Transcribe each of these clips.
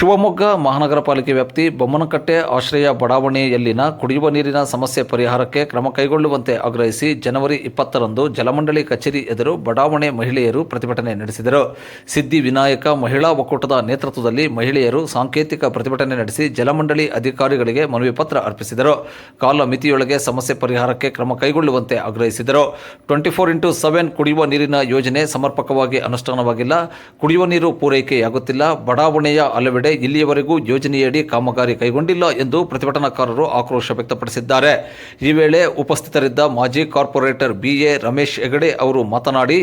ಶಿವಮೊಗ್ಗ ಮಹಾನಗರ ಪಾಲಿಕೆ ವ್ಯಾಪ್ತಿ ಬೊಮ್ಮನಕಟ್ಟೆ ಆಶ್ರಯ ಬಡಾವಣೆಯಲ್ಲಿನ ಕುಡಿಯುವ ನೀರಿನ ಸಮಸ್ಯೆ ಪರಿಹಾರಕ್ಕೆ ಕ್ರಮ ಕೈಗೊಳ್ಳುವಂತೆ ಆಗ್ರಹಿಸಿ ಜನವರಿ ಇಪ್ಪತ್ತರಂದು ಜಲಮಂಡಳಿ ಕಚೇರಿ ಎದುರು ಬಡಾವಣೆ ಮಹಿಳೆಯರು ಪ್ರತಿಭಟನೆ ನಡೆಸಿದರು. ಸಿದ್ದಿ ವಿನಾಯಕ ಮಹಿಳಾ ಒಕ್ಕೂಟದ ನೇತೃತ್ವದಲ್ಲಿ ಮಹಿಳೆಯರು ಸಾಂಕೇತಿಕ ಪ್ರತಿಭಟನೆ ನಡೆಸಿ ಜಲಮಂಡಳಿ ಅಧಿಕಾರಿಗಳಿಗೆ ಮನವಿ ಪತ್ರ ಅರ್ಪಿಸಿದರು. ಕಾಲ ಮಿತಿಯೊಳಗೆ ಸಮಸ್ಯೆ ಪರಿಹಾರಕ್ಕೆ ಕ್ರಮ ಕೈಗೊಳ್ಳುವಂತೆ ಆಗ್ರಹಿಸಿದರು. ಟ್ವೆಂಟಿ ಫೋರ್ ಇಂಟು ಸೆವೆನ್ ಕುಡಿಯುವ ನೀರಿನ ಯೋಜನೆ ಸಮರ್ಪಕವಾಗಿ ಅನುಷ್ಠಾನವಾಗಿಲ್ಲ. ಕುಡಿಯುವ ನೀರು ಪೂರೈಕೆಯಾಗುತ್ತಿಲ್ಲ. ಬಡಾವಣೆಯ ಹಲವೆಡೆ ಇಲ್ಲಿಯವರೆಗೂ ಯೋಜನೆಯಡಿ ಕಾಮಗಾರಿ ಕೈಗೊಂಡಿಲ್ಲ ಎಂದು ಪ್ರತಿಭಟನಾಕಾರರು ಆಕ್ರೋಶ ವ್ಯಕ್ತಪಡಿಸಿದ್ದಾರೆ. ಈ ವೇಳೆ ಉಪಸ್ಥಿತರಿದ್ದ ಮಾಜಿ ಕಾರ್ಪೊರೇಟರ್ ಬಿಎ ರಮೇಶ್ ಹೆಗಡೆ ಅವರು ಮಾತನಾಡಿ,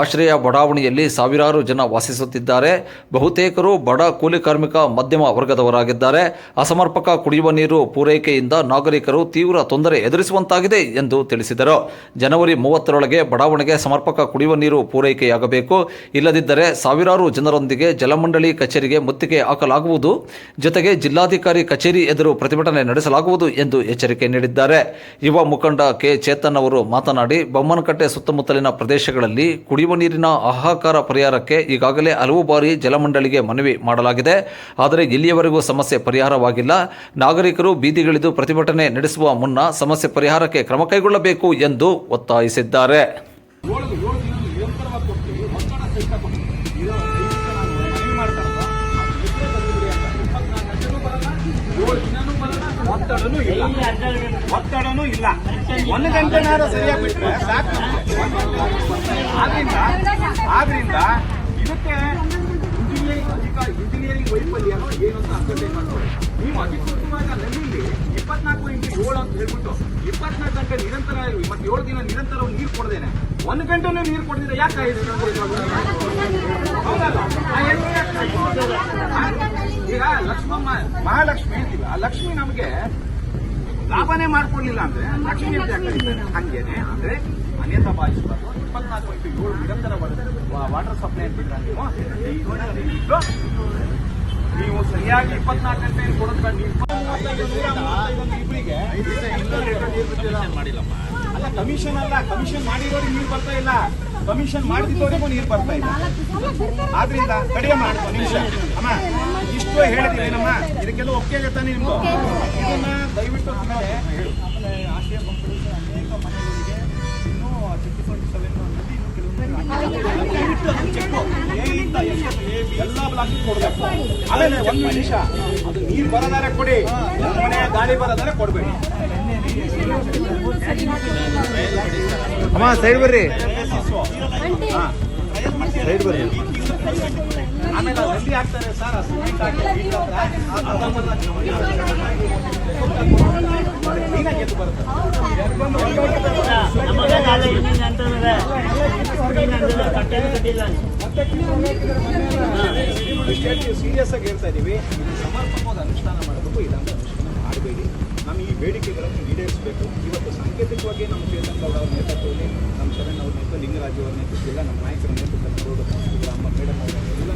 ಆಶ್ರಯ ಬಡಾವಣೆಯಲ್ಲಿ ಸಾವಿರಾರು ಜನ ವಾಸಿಸುತ್ತಿದ್ದಾರೆ. ಬಹುತೇಕರು ಬಡ ಕೂಲಿ ಕಾರ್ಮಿಕ, ಮಧ್ಯಮ ವರ್ಗದವರಾಗಿದ್ದಾರೆ. ಅಸಮರ್ಪಕ ಕುಡಿಯುವ ನೀರು ಪೂರೈಕೆಯಿಂದ ನಾಗರಿಕರು ತೀವ್ರ ತೊಂದರೆ ಎದುರಿಸುವಂತಾಗಿದೆ ಎಂದು ತಿಳಿಸಿದರು. ಜನವರಿ ಮೂವತ್ತರೊಳಗೆ ಬಡಾವಣೆಗೆ ಸಮರ್ಪಕ ಕುಡಿಯುವ ನೀರು ಪೂರೈಕೆಯಾಗಬೇಕು. ಇಲ್ಲದಿದ್ದರೆ ಸಾವಿರಾರು ಜನರೊಂದಿಗೆ ಜಲಮಂಡಳಿ ಕಚೇರಿಗೆ ಮುತ್ತಿಗೆ ಹಾಕಲಾಗುವುದು ಜೊತೆಗೆ ಜಿಲ್ಲಾಧಿಕಾರಿ ಕಚೇರಿ ಎದುರು ಪ್ರತಿಭಟನೆ ನಡೆಸಲಾಗುವುದು ಎಂದು ಎಚ್ಚರಿಕೆ ನೀಡಿದ್ದಾರೆ. ಯುವ ಮುಖಂಡ ಕೆ. ಚೇತನ್ ಅವರು ಮಾತನಾಡಿ, ಬೊಮ್ಮನಕಟ್ಟೆ ಸುತ್ತಮುತ್ತಲಿನ ಪ್ರದೇಶಗಳಲ್ಲಿ ಕುಡಿಯುವ ನೀರಿನ ಹಾಹಾಕಾರ ಪರಿಹಾರಕ್ಕೆ ಈಗಾಗಲೇ ಹಲವು ಬಾರಿ ಜಲಮಂಡಳಿಗೆ ಮನವಿ ಮಾಡಲಾಗಿದೆ. ಆದರೆ ಇಲ್ಲಿಯವರೆಗೂ ಸಮಸ್ಯೆ ಪರಿಹಾರವಾಗಿಲ್ಲ. ನಾಗರಿಕರು ಬೀದಿಗಿಳಿದು ಪ್ರತಿಭಟನೆ ನಡೆಸುವ ಮುನ್ನ ಸಮಸ್ಯೆ ಪರಿಹಾರಕ್ಕೆ ಕ್ರಮ ಕೈಗೊಳ್ಳಬೇಕು ಎಂದು ಒತ್ತಾಯಿಸಿದ್ದಾರೆ. ಒತ್ತಡನೂ ಇಲ್ಲ. ಒತ್ತಡನೂ ಇಲ್ಲ. ಒಂದು ಗಂಟೆನಾರು ಸರಿಯಾಗಿ ಬಿಟ್ರೆ ಸಾಕು. ಆದ್ರಿಂದ ಆದ್ರಿಂದ ಇದಕ್ಕೆ ಇಂಜಿನಿಯರಿಂಗ್ ಇಂಜಿನಿಯರಿಂಗ್ ವೈಫಲ್ಯನೋ ಏನು ಅಂತ ಅಂಡರ್ಟೈನ್ ಮಾಡ್ಕೊಳ್ಳಿ. ನೀವು ಅಧಿಕೃತವಾದ ನನ್ನಲ್ಲಿ ಇಪ್ಪತ್ನಾಲ್ಕು ಇಂಟು ಏಳು ಅಂತ ಹೇಳ್ಬಿಟ್ಟು ಇಪ್ಪತ್ನಾಲ್ಕು ಗಂಟೆ ನಿರಂತರ ಮತ್ತೆ ಏಳು ದಿನ ನಿರಂತರ ನೀರು ಕೊಡ್ದೇನೆ. ಒಂದು ಗಂಟೆನೂ ನೀರು ಕೊಡ್ದಿದ್ರೆ ಯಾಕೆ ಹೌದಲ್ಲ? ಲಕ್ಷ್ಮಮ್ಮ ಮಹಾಲಕ್ಷ್ಮಿ ಅಂತಿಲ್ಲ. ಆ ಲಕ್ಷ್ಮಿ ನಮಗೆ ಲಾಭನೇ ಮಾಡ್ಕೊಡ್ಲಿಲ್ಲ ಅಂದ್ರೆ ಲಕ್ಷ್ಮಿ ಅಂತ? ಹಂಗೇನೆ ಅಂದ್ರೆ ಅನೇಕ ಭಾವಿಸಬಾರ್ದು ಇಪ್ಪತ್ನಾಲ್ಕು ಇಂಟು ಏಳು ನಿರಂತರ ವಾಟರ್ ಸಪ್ಲೈ ಅಂತಿದ್ರೆ ನೀವು ನೀವು ಸರಿಯಾಗಿ ಇಪ್ಪತ್ನಾಲ್ಕು ಗಂಟೆ ಕೊಡೋದ್ ಬೇಡ ನೀವು ಇಬ್ಬರಿಗೆ ಅಲ್ಲ ಕಮಿಷನ್ ಅಲ್ಲ ಕಮಿಷನ್ ಮಾಡಿರೋರಿಗೆ ನೀರು ಬರ್ತಾ ಇಲ್ಲ. ಕಮಿಷನ್ ಮಾಡಿದವರಿಗೂ ನೀರು ಬರ್ತಾ ಇಲ್ಲ. ಆದ್ರಿಂದ ಕಡಿಮೆ ಮಾಡಿ ನಿಮಿಷ. ಅಮ್ಮ. ಇಷ್ಟು ಏನಮ್ಮ ಇದಕ್ಕೆಲ್ಲ ಒಪ್ಪಿಗೆ ತಾನೆ ನಿಮ್ದು? ಇದನ್ನ ದಯವಿಟ್ಟು ಆಮೇಲೆ ಆಮೇಲೆ ಆಶಯ ಮಕ್ಕಳು ಅನೇಕ ಮನೆಗಳಿಗೆ ಇನ್ನೂ ಸಿಕ್ಸ್ಟಿ ಟ್ವೆಂಟಿ ಸೆವೆನ್ ದಯವಿಟ್ಟು ಅದನ್ನ ಚೆಕ್ ಎಲ್ಲ ಬ್ಲಾಕ್ ಕೊಡ್ಬೇಕು. ಆಮೇಲೆ ಒಂದು ನಿಮಿಷ ಅದು ನೀರು ಬರೋದಾರೆ ಕೊಡಿ. ಮನೆ ಗಾಳಿ ಬರೋದಾರೆ ಕೊಡ್ಬೇಡಿ. ಅಮ್ಮ ಸೈಡ್ ಬರ್ರಿ. ಸೈಡ್ ಬರ್ರಿ. ಆಮೇಲೆ ಅದು ಆಗ್ತಾರೆ ಸರ್? ಎದ್ದು ಬರುತ್ತೆ ಸೀರಿಯಸ್ ಆಗಿ ಹೇಳ್ತಾ ಇದೀವಿ ಇದು ಸಮರ್ಪಕವಾದ ಅನುಷ್ಠಾನ ಮಾಡಬೇಕು ಇಲ್ಲಾಂದ್ರೆ ಅನುಷ್ಠಾನ ಮಾಡಬೇಡಿ ನಮ್ಮ ಈ ಬೇಡಿಕೆಗಳನ್ನು ಈಡೇರಿಸಬೇಕು ಇವತ್ತು ಸಾಂಕೇತಿಕವಾಗಿ ನಮ್ಮ ಚೇತನ್ ಗೌಡ ಅವರ ನೇತೃತ್ವದಲ್ಲಿ ನಮ್ಮ ಶರಣ್ ಅವ್ರ ನೇತೃತ್ವ ಲಿಂಗರಾಜು ಅವರ ನೇತೃತ್ವ ನಮ್ಮ ನಾಯಕರ ನೇತೃತ್ವದಲ್ಲಿ ರೋಡ್ ಅಮ್ಮ ಮೇಡಮ್ ಅವರ ಎಲ್ಲ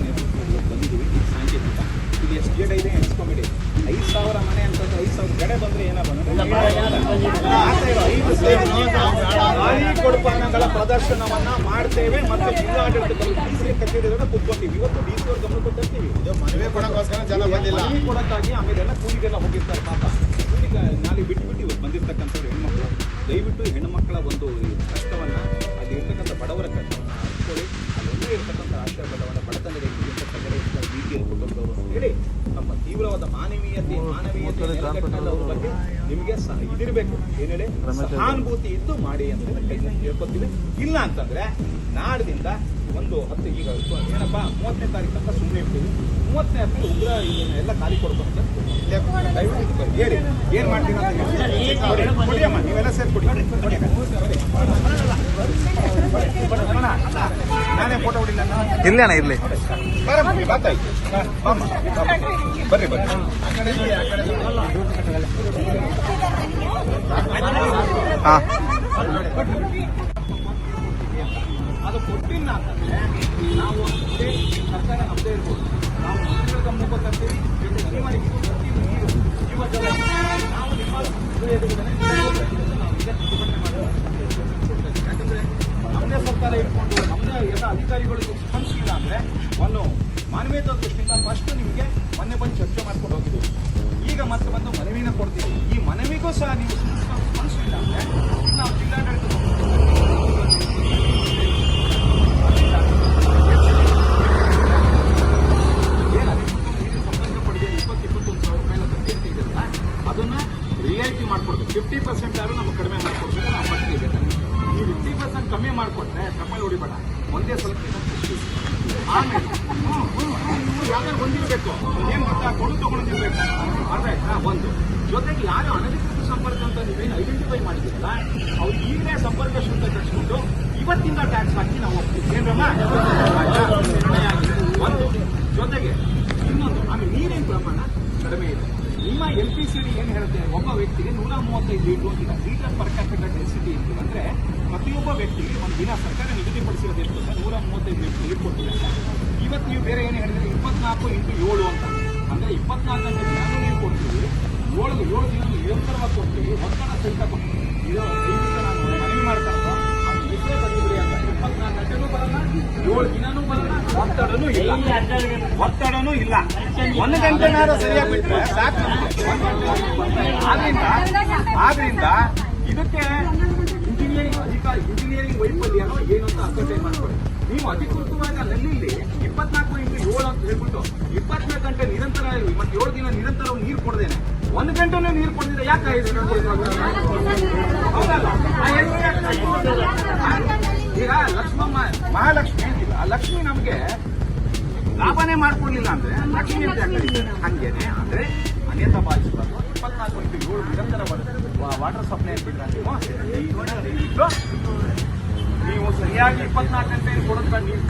ಗಾಳಿ ಕೊಡುಪಾನಗಳ ಪ್ರದರ್ಶನವನ್ನ ಮಾಡ್ತೇವೆ ಮತ್ತು ಜಿಲ್ಲಾಡಳಿತದಲ್ಲಿ ಡಿಸಿ ಕಚೇರಿಗಳನ್ನ ಕೂತ್ಕೊಂತೀವಿ ಇವತ್ತು ಡಿಸಿ ಅವ್ರ ಗಮನ ಕೊಟ್ಟಿರ್ತೀವಿ ಮನವಿ ಕೊಡಕ್ಕೋಸ್ಕರ ಜನ ಬಂದಿಲ್ಲ. ಮನವಿ ಕೊಡಕ್ಕಾಗಿ ಆಮೇಲೆ ಎಲ್ಲ ಕೂಲಿಗೆಲ್ಲ ಹೋಗಿರ್ತಾರೆ ಪಾಪ. ಕೂಲಿಗೆ ನಾಳೆ ಬಿಟ್ಟು ಬಿಟ್ಟು ಇವತ್ತು ಬಂದಿರ್ತಕ್ಕಂಥವ್ರು ಹೆಣ್ಮಕ್ಳು. ದಯವಿಟ್ಟು ಒಂದು ಕಷ್ಟವನ್ನು ಅಲ್ಲಿ ಇರ್ತಕ್ಕಂಥ ಬಡವರ ಕಷ್ಟವನ್ನ ಅರ್ಥಕೊಳ್ಳಿ ಅಲ್ಲಿ ಇರ್ತಕ್ಕಂಥ ಆಶ್ರಯ ಬಡವರ ಇರ್ತಕ್ಕಂಥ ಬೀದಿಯಲ್ಲಿ ಕುಟುಂಬದವರು ಹೇಳಿ ನಮ್ಮ ತೀವ್ರವಾದ ಮಾನವೀಯತೆ ಮಾನವೀಯತೆ ನಿಮಗೆ ಸಹ ಇದಿರಬೇಕು ಏನೇಳಿ ಹೇಳಿ ಸಹಾನುಭೂತಿ ಇದ್ದು ಮಾಡಿ ಅಂತ ಕೈ ಹೇಳ್ಕೊತೀವಿ ಇಲ್ಲ ಅಂತಂದ್ರೆ ನಾಡದಿಂದ ಒಂದು ಹತ್ತು ಈಗ ಏನಪ್ಪಾ ಮೂವತ್ತನೇ ತಾರೀಕು ತನಕ ಸುಮ್ಮನೆ ಇರ್ತೀವಿ ಮೂವತ್ತನೇ ಹತ್ತು ಉಗ್ರ ಇದನ್ನ ಎಲ್ಲ ಖಾಲಿ ಕೊಡ್ಬೇಕು ದಯವಿಟ್ಟು. ಹೇಳಿ ಏನ್ ಮಾಡ್ತೀರಾ ನೀವೆಲ್ಲ ಸೇರಿ ಕೊಡಿ ಕೊಡಿ. ಕೊಡಿ. ಕೊಡಿ, ಅಣ್ಣ. ನಾನೇ ಫೋಟೋ ಹೊಡಿಲ್ಲ. ಇರ್ಲಿ ಅಣ್ಣ ಇರ್ಲಿ. ಬರ್ರಿ ಬರ್ರಿ ಅದು ಕೊಟ್ಟಿಲ್ಲ ಅಂತಂದ್ರೆ ನಾವು ಸರ್ಕಾರ ನಮ್ಮದೇ ಇರ್ಬೋದು. ನಾವು ಮಂತ್ರಿಗಳ ಗಮನಕ್ಕೂ ತರ್ತೀವಿ ನಾವು ನಿಮ್ಮ. ಯಾಕಂದ್ರೆ ನಮ್ಮದೇ ಸರ್ಕಾರ ಇಟ್ಕೊಂಡು ನಮ್ಮದೇ ಎಲ್ಲ ಅಧಿಕಾರಿಗಳು ಸ್ಪಂದಿಸಿಲ್ಲ ಅಂದ್ರೆ ಒಂದು ಮಾನವೀಯತೆ ದೃಷ್ಟಿಯಿಂದ ಫಸ್ಟ್ ನಿಮಗೆ ಮೊನ್ನೆ ಬಂದು ಈಗ ಮತ್ತೆ ಬಂದು ಮನವಿನ ಕೊಡ್ತೀವಿ. ಈ ಮನವಿಗೂ ಸಹ ನೀವು ಅದನ್ನ ರಿಯಾಯಿತಿ ಮಾಡ್ಕೊಡ್ಬೇಕು ಫಿಫ್ಟಿ ಪರ್ಸೆಂಟ್ ಆದ್ರೂ ನಮ್ಗೆ ಕಡಿಮೆ ಮಾಡಿಕೊಡ್ಬೇಕು ನಾವು ಪಟ್ಟಿಗೆ ನೀವು ಫಿಫ್ಟಿ ಪರ್ಸೆಂಟ್ ಕಮ್ಮಿ ಮಾಡ್ಕೊಟ್ರೆ ತಮ್ಮಲ್ಲಿ ಹೊಡಿಬೇಡ ಒಂದೇ ಇದನ್ನ ಆಮೇಲೆ ಯಾವ್ದಾದ್ರು ಹೊಂದಿರ್ಬೇಕು ಏನ್ ಗೊತ್ತಾ ಕೊಡು ತಗೊಂಡಿರ್ಬೇಕು ಅರ್ಥ ಆಯ್ತಾ ಒಂದು ಜೊತೆಗೆ ಯಾರು ಅನಧಿಕೃತ ಸಂಪರ್ಕ ಅಂತ ನೀವೇನು ಐಡೆಂಟಿಫೈ ಮಾಡಿದ್ದೀರಲ್ಲ, ಅವ್ರು ಈಗಲೇ ಸಂಪರ್ಕ ಶುಲ್ಕ ಕಟ್ಸ್ಕೊಂಡು ಇವತ್ತಿಂದ ಟ್ಯಾಕ್ಸ್ ಹಾಕಿ ನಾವು ನಿರ್ಣಯ ಆಗಿದೆ. ಒಂದು, ಜೊತೆಗೆ ಇನ್ನೊಂದು, ಆಮೇಲೆ ನೀರಿನ ಪ್ರಮಾಣ ಕಡಿಮೆ ಇದೆ. ನಿಮ್ಮ ಎಲ್ ಪಿ ಸಿ ಡಿ ಏನ್ ಹೇಳುತ್ತೆ? ಒಬ್ಬ ವ್ಯಕ್ತಿಗೆ ನೂರ ಮೂವತ್ತೈದು ಲೀಟರ್ ಅಂತಿಲ್ಲ ಲೀಟರ್ ಪರ್ ಕ್ಯಾಪಿಟಲ್ ಡೆನ್ಸಿಟಿ ಅಂತ ಅಂದ್ರೆ ಪ್ರತಿಯೊಬ್ಬ ವ್ಯಕ್ತಿಗೆ ಒಂದು ದಿನ ಸರ್ಕಾರ ನಿಗದಿಪಡಿಸಿರೋದು ಎಷ್ಟು ಅಂದ್ರೆ ನೂರ ಮೂವತ್ತೈದು ಲೀಟರ್ ನೀರು ಕೊಡ್ತೀವಿ ಇವತ್ತು ನೀವು ಬೇರೆ ಏನು ಹೇಳಿದ್ರೆ ಇಪ್ಪತ್ನಾಲ್ಕು ಇಂಟು ಏಳು ಅಂತ. ಅಂದ್ರೆ ಇಪ್ಪತ್ನಾಲ್ಕು ಗಂಟೆ ದಿನ ನೀರು ಕೊಡ್ತೀವಿ. ಏಳು ಏಳು ದಿನ ನಿರಂತರವಾಗಿ ಕೊಡ್ತೀವಿ ಒತ್ತಡ ಸಹಿತ ಇದು ದಯವಿಟ್ಟು ನಾನು ಮನವಿ ಮಾಡ್ತಾ ಇರೋದು. ಅದು ಎಷ್ಟೇ ಬಂದಿದ್ರಿ ಅಂತ ಇಪ್ಪತ್ನಾಲ್ಕು ಗಂಟೆನೂ ಬರಲ್ಲ ಏಳು ದಿನಾನೂ ಬರಲ್ಲ ಒತ್ತಡನೂ ಇಲ್ಲ. ಒತ್ತಡನೂ ಇಲ್ಲ. ಒಂದು ಗಂಟೆನಾರು ಸರಿಯಾಗಿ ಬಿಟ್ಟರೆ ಸಾಕು. ಆದ್ರಿಂದ ಆದ್ರಿಂದ ಇದಕ್ಕೆ ಇಂಜಿನಿಯರಿಂಗ್ ಅಧಿಕಾರಿ ಇಂಜಿನಿಯರಿಂಗ್ ವೈಫಲ್ಯನೋ ಏನು ಅಂತ ಅಸರ್ಟೈನ್ ಮಾಡ್ಕೊಳ್ಳಿ ನೀವು ಅಧಿಕೃತವಾಗಿ ಅಲ್ಲಿ ಇಪ್ಪತ್ನಾಲ್ಕು ಇಂಟು ಏಳು ಅಂತ ಹೇಳ್ಬಿಟ್ಟು ಇಪ್ಪತ್ನಾಲ್ಕು ಗಂಟೆ ನಿರಂತರ ಮತ್ತೆ ಏಳು ದಿನ ನಿರಂತರ ನೀರು ಕೊಡದೇನೆ ಒಂದು ಗಂಟೆನೂ ನೀರು ಕೊಡದಿದ್ರೆ ಯಾಕೆ? ಈಗ ಲಕ್ಷ್ಮಮ್ಮ ಮಹಾಲಕ್ಷ್ಮಿ ಅಂತಿಲ್ಲ ಆ ಲಕ್ಷ್ಮಿ ನಮಗೆ ಲಾಭನೇ ಮಾಡ್ಕೊಂಡಿಲ್ಲ ಅಂದ್ರೆ ಲಕ್ಷ್ಮಿ ಅಂತ? ಹಂಗೇನೆ ಅಂದ್ರೆ ಅನ್ಯತಾ ಭಾವಿಸಬಾರ್ದು ಇಪ್ಪತ್ನಾಲ್ಕು ಇಂಟು ಏಳು ನಿರಂತರ ವಾಟರ್ ಸಪ್ಲೈ ಅಂತಿದ್ರೆ ನೀವು ನೀವು ಸರಿಯಾಗಿ ಇಪ್ಪತ್ನಾಲ್ಕು ಗಂಟೆ ಕೊಡುತ್ತ ನೀವು